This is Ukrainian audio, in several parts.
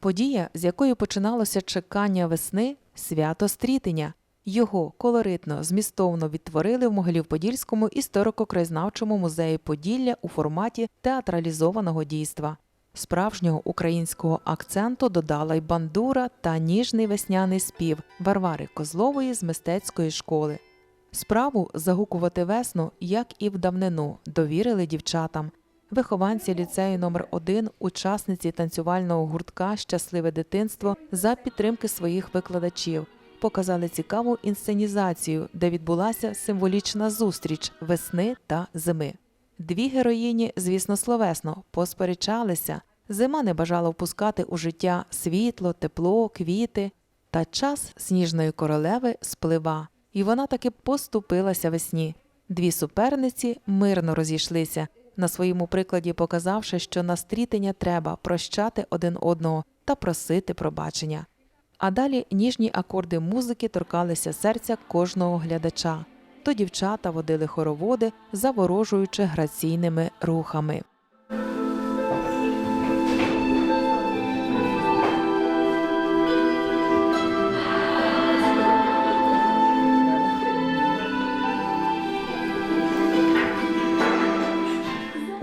Подія, з якої починалося чекання весни, свято стрітення. Його колоритно, змістовно відтворили в Могилів-Подільському історико-краєзнавчому музеї Поділля у форматі театралізованого дійства. Справжнього українського акценту додала й бандура та ніжний весняний спів Варвари Козлової з мистецької школи. Справу загукувати весну, як і в давнину, довірили дівчатам. Вихованці ліцею номер 1 учасниці танцювального гуртка Щасливе дитинство за підтримки своїх викладачів показали цікаву інсценізацію, де відбулася символічна зустріч весни та зими. Дві героїні, звісно, словесно посперечалися. Зима не бажала впускати у життя світло, тепло, квіти. Та час сніжної королеви сплива, і вона таки поступилася весні. Дві суперниці мирно розійшлися, на своєму прикладі показавши, що на стрітення треба прощати один одного та просити пробачення. А далі ніжні акорди музики торкалися серця кожного глядача. То дівчата водили хороводи, заворожуючи граційними рухами.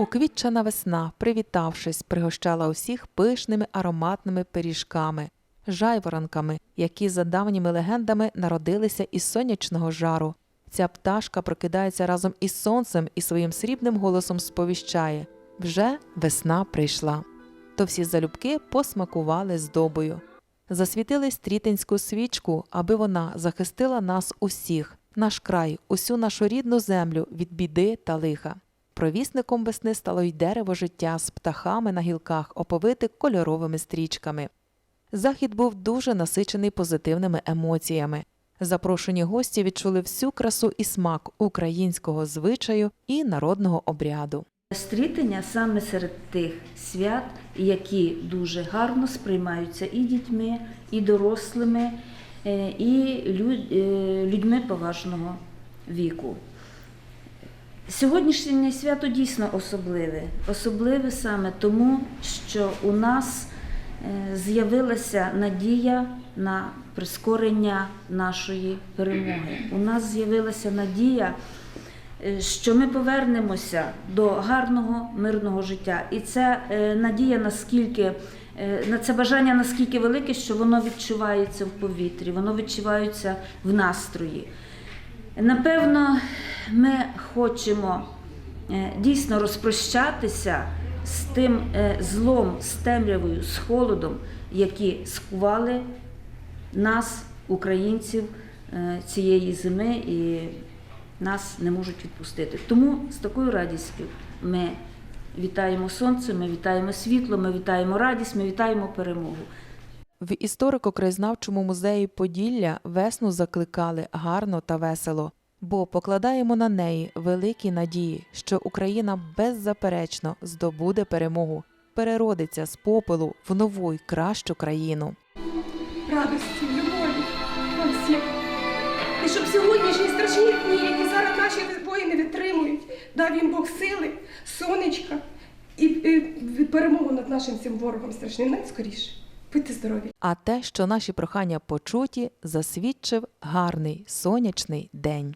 Уквітчана весна, привітавшись, пригощала усіх пишними ароматними пиріжками, жайворонками, які за давніми легендами народилися із сонячного жару. Ця пташка прокидається разом із сонцем і своїм срібним голосом сповіщає вже весна прийшла. То всі залюбки посмакували здобою. Засвітили стрітинську свічку, аби вона захистила нас усіх, наш край, усю нашу рідну землю від біди та лиха. Провісником весни стало й дерево життя з птахами на гілках, оповите кольоровими стрічками. Захід був дуже насичений позитивними емоціями. Запрошені гості відчули всю красу і смак українського звичаю і народного обряду. Стрітення саме серед тих свят, які дуже гарно сприймаються і дітьми, і дорослими, е, і е, людьми поважного віку. Сьогоднішнє свято дійсно особливе. Особливе саме тому, що у нас е, з'явилася надія на прискорення нашої перемоги. У нас з'явилася надія, е, що ми повернемося до гарного мирного життя. І це е, надія наскільки. На це бажання наскільки велике, що воно відчувається в повітрі, воно відчувається в настрої. Напевно, ми хочемо е, дійсно розпрощатися з тим е, злом, з темрявою, з холодом, які скували нас, українців, е, цієї зими і нас не можуть відпустити. Тому з такою радістю ми вітаємо сонце, ми вітаємо світло, ми вітаємо радість, ми вітаємо перемогу. В історико-краєзнавчому музеї Поділля весну закликали гарно та весело, бо покладаємо на неї великі надії, що Україна беззаперечно здобуде перемогу, переродиться з попелу в нову й кращу країну. радості, любові нам всім. І щоб сьогоднішні страшні дні, які зараз наші воїни витримують, дав їм Бог сили, сонечка і перемогу над нашим цим ворогом страшним найскоріше. Будьте здорові! А те, що наші прохання почуті, засвідчив гарний сонячний день.